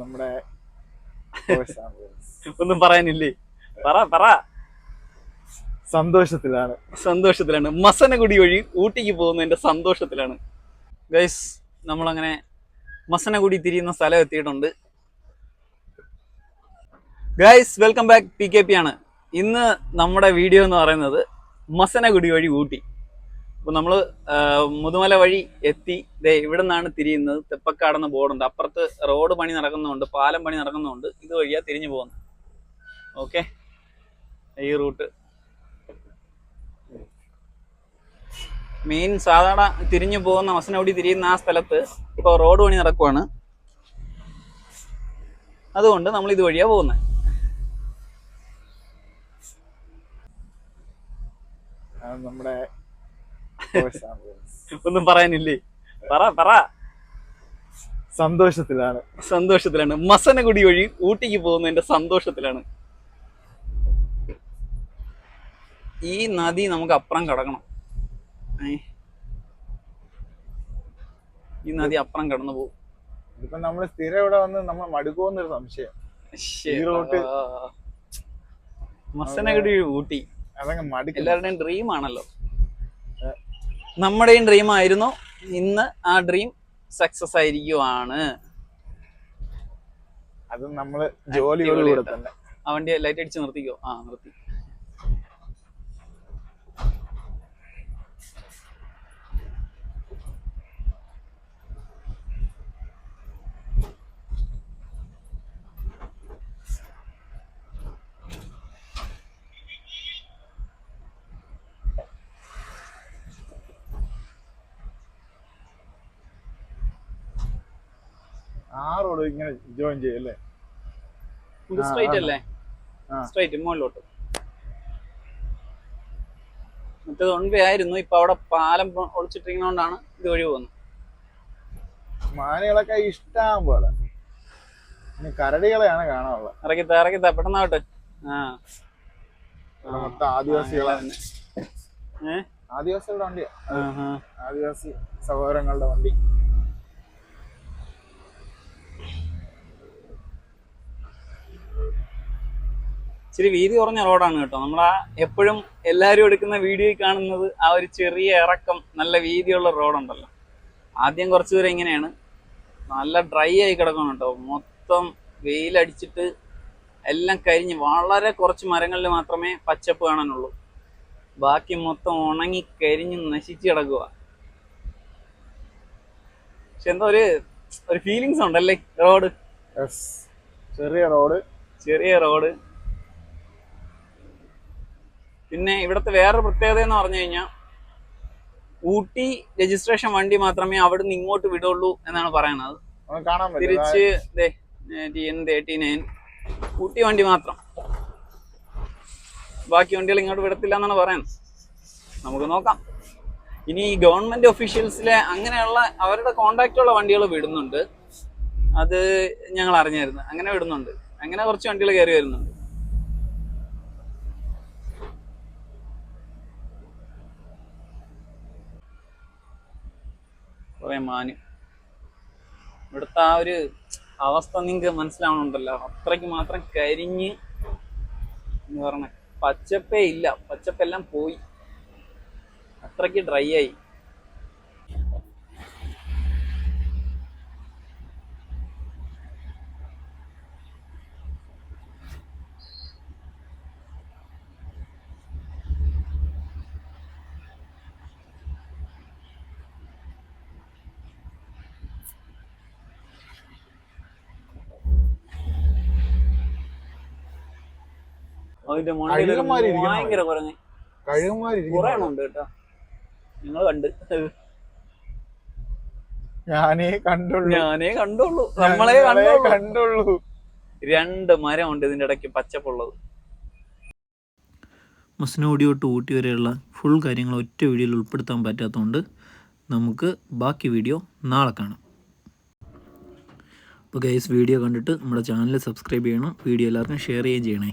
നമ്മുടെ ഒന്നും പറയാനില്ലേ? പറ പറ. സന്തോഷത്തിലാണ്. സന്തോഷത്തിലാണ്. മസനഗുടി വഴി ഊട്ടിക്ക് പോകുന്നതിന്റെ സന്തോഷത്തിലാണ്. ഗൈസ് നമ്മളങ്ങനെ മസനഗുടി തിരിയുന്ന സ്ഥലം എത്തിയിട്ടുണ്ട്. Guys welcome back P K P ആണ്. ഇന്ന് നമ്മുടെ വീഡിയോ എന്ന് പറയുന്നത് മസനഗുടി വഴി ഊട്ടി. അപ്പോൾ നമ്മൾ മുതുമല വഴി എത്തി. ദേ ഇവിടെ നിന്നാണ് തിരിയുന്നത്. തെപ്പക്കാടെന്ന് ബോർഡുണ്ട്. അപ്പുറത്ത് റോഡ് പണി നടക്കുന്നുണ്ട് പാലം പണി നടക്കുന്നുണ്ട് ഇത് വഴിയാ തിരിഞ്ഞു പോകുന്നത്. ഓക്കെ? ഈ റൂട്ട്. മെയിൻ സാധാരണ തിരിഞ്ഞു പോകുന്ന മസനഗുടി തിരിയുന്ന ആ സ്ഥലത്ത് ഇപ്പോൾ റോഡ് പണി നടക്കുവാണ്. അതുകൊണ്ട് നമ്മൾ ഇത് വഴിയാ പോകുന്നത് അത് നമ്മുടെ കോഴ്സ് ആണ്. ഒന്നും പറയാനില്ലേ? പറ പറ. സന്തോഷത്തിലാണ്. സന്തോഷത്തിലാണ്. മസനഗുടി വഴി ഊട്ടിക്ക് പോകുന്നതിന്റെ സന്തോഷത്തിലാണ്. ഈ നദി നമുക്ക് അപ്പുറം കടക്കണം. ഈ നദി അപ്പുറം കടന്നു പോകും. ഇപ്പൊ നമ്മൾ സ്ഥിരം ഇവിടെ വന്ന് നമ്മൾ മടുക്കുമെന്നൊരു സംശയം. മസനഗുടി വഴി ഊട്ടി. എല്ലാവരുടെയും ഡ്രീം ആണല്ലോ. നമ്മുടെയും ഡ്രീം ആയിരുന്നു ഇന്ന് ആ ഡ്രീം സക്സസ് ആയിരിക്കുവാണ്. അത് നമ്മൾ ജോലി തന്നെ ആ വണ്ടി ലൈറ്റ് അടിച്ച് നിർത്തിക്കോ? ആ നിർത്തി. ആ റോഡ് ഇങ്ങനെ ജോയിൻ ചെയ്യും അല്ലേ? സ്ട്രൈറ്റ് അല്ലേ. സ്ട്രൈറ്റ് മുകളിലോട്ട്. മറ്റേത് വൺ വേ ആയിരുന്നു. ഇപ്പൊ അവിടെ പാലം ഒളിച്ചിട്ടിരിക്കുന്നോണ്ടാണ് ഇത് ഒഴിവ് പോകുന്നത്. മാനുകളൊക്കെ ഇഷ്ടം പോലെ. കരടികളെയാണ് കാണാനുള്ളത്. ഇറക്കിത്ത ഇറക്കിത്ത. പെട്ടെന്നാവട്ടെ ആ. മൊത്തം ആദിവാസികളാണ് ഏ? ആദിവാസികളുടെ വണ്ടിയാ. ആദിവാസി സഹോദരങ്ങളുടെ വണ്ടി. ഇച്ചിരി വീതി കുറഞ്ഞ റോഡാണ് കേട്ടോ. നമ്മളാ എപ്പോഴും എല്ലാവരും എടുക്കുന്ന വീഡിയോയിൽ കാണുന്നത് ആ ഒരു ചെറിയ ഇറക്കം നല്ല വീതിയുള്ള റോഡുണ്ടല്ലോ. ആദ്യം കുറച്ച് ദൂരം ഇങ്ങനെയാണ്. നല്ല ഡ്രൈ ആയി കിടക്കണം കേട്ടോ. മൊത്തം വെയിലടിച്ചിട്ട് എല്ലാം കരിഞ്ഞ് വളരെ കുറച്ച് മരങ്ങളിൽ മാത്രമേ പച്ചപ്പ് കാണാനുള്ളൂ. ബാക്കി മൊത്തം ഉണങ്ങി കരിഞ്ഞ് നശിച്ച് കിടക്കുക പക്ഷെ എന്താ ഒരു ഒരു ഫീലിങ്സ് ഉണ്ടല്ലേ റോഡ്? ചെറിയ റോഡ്. ചെറിയ റോഡ്. പിന്നെ ഇവിടുത്തെ വേറൊരു പ്രത്യേകത എന്ന് പറഞ്ഞു കഴിഞ്ഞാൽ ഊട്ടി രജിസ്ട്രേഷൻ വണ്ടി മാത്രമേ അവിടുന്ന് ഇങ്ങോട്ട് വിടുള്ളൂ എന്നാണ് പറയുന്നത്. തിരിച്ച് T N thirty nine Ooty വണ്ടി മാത്രം. ബാക്കി വണ്ടികൾ ഇങ്ങോട്ട് വിടത്തില്ല എന്നാണ് പറയുന്നത്. നമുക്ക് നോക്കാം. ഇനി ഗവൺമെന്റ് ഒഫീഷ്യൽസിലെ അങ്ങനെയുള്ള അവരുടെ കോണ്ടാക്റ്റുള്ള വണ്ടികൾ വിടുന്നുണ്ട്. അത് ഞങ്ങൾ അറിഞ്ഞായിരുന്നു അങ്ങനെ വിടുന്നുണ്ട്. അങ്ങനെ കുറച്ച് വണ്ടികൾ കയറി വരുന്നുണ്ട്. കുറെ മാന് ഇവിടുത്തെ ആ ഒരു അവസ്ഥ നിങ്ങൾക്ക് മനസ്സിലാവണുണ്ടല്ലോ. അത്രയ്ക്ക് മാത്രം കരിഞ്ഞ് എന്ന് പറഞ്ഞ പച്ചപ്പേ ഇല്ല. പച്ചപ്പെല്ലാം പോയി. അത്രയ്ക്ക് ഡ്രൈ ആയി. അതിന്റെ ഇരിക്കുന്ന ഭയങ്കര കുറഞ്ഞ് കുറെ ഉണ്ട് കേട്ടോ. നിങ്ങൾ കണ്ട്. ഞാനേ കണ്ടുള്ളൂ. ഞാനേ കണ്ടുള്ളൂ. നമ്മളെ കണ്ടുള്ളൂ. കണ്ടുള്ളൂ. രണ്ട് മരമുണ്ട് ഇതിന്റെ ഇടയ്ക്ക് പച്ചപ്പുള്ളത്. മസ്നോഡിയോ ടു ഊട്ടി വരെയുള്ള ഫുൾ കാര്യങ്ങൾ ഒറ്റ വീഡിയോയിൽ ഉൾപ്പെടുത്താൻ പറ്റാത്തതുകൊണ്ട് നമുക്ക് ബാക്കി വീഡിയോ നാളെ കാണാം. അപ്പോൾ ഗൈസ് വീഡിയോ കണ്ടിട്ട് നമ്മുടെ ചാനൽ സബ്സ്ക്രൈബ് ചെയ്യണം. വീഡിയോ എല്ലാവർക്കും ഷെയർ ചെയ്യുകയും ചെയ്യണേ.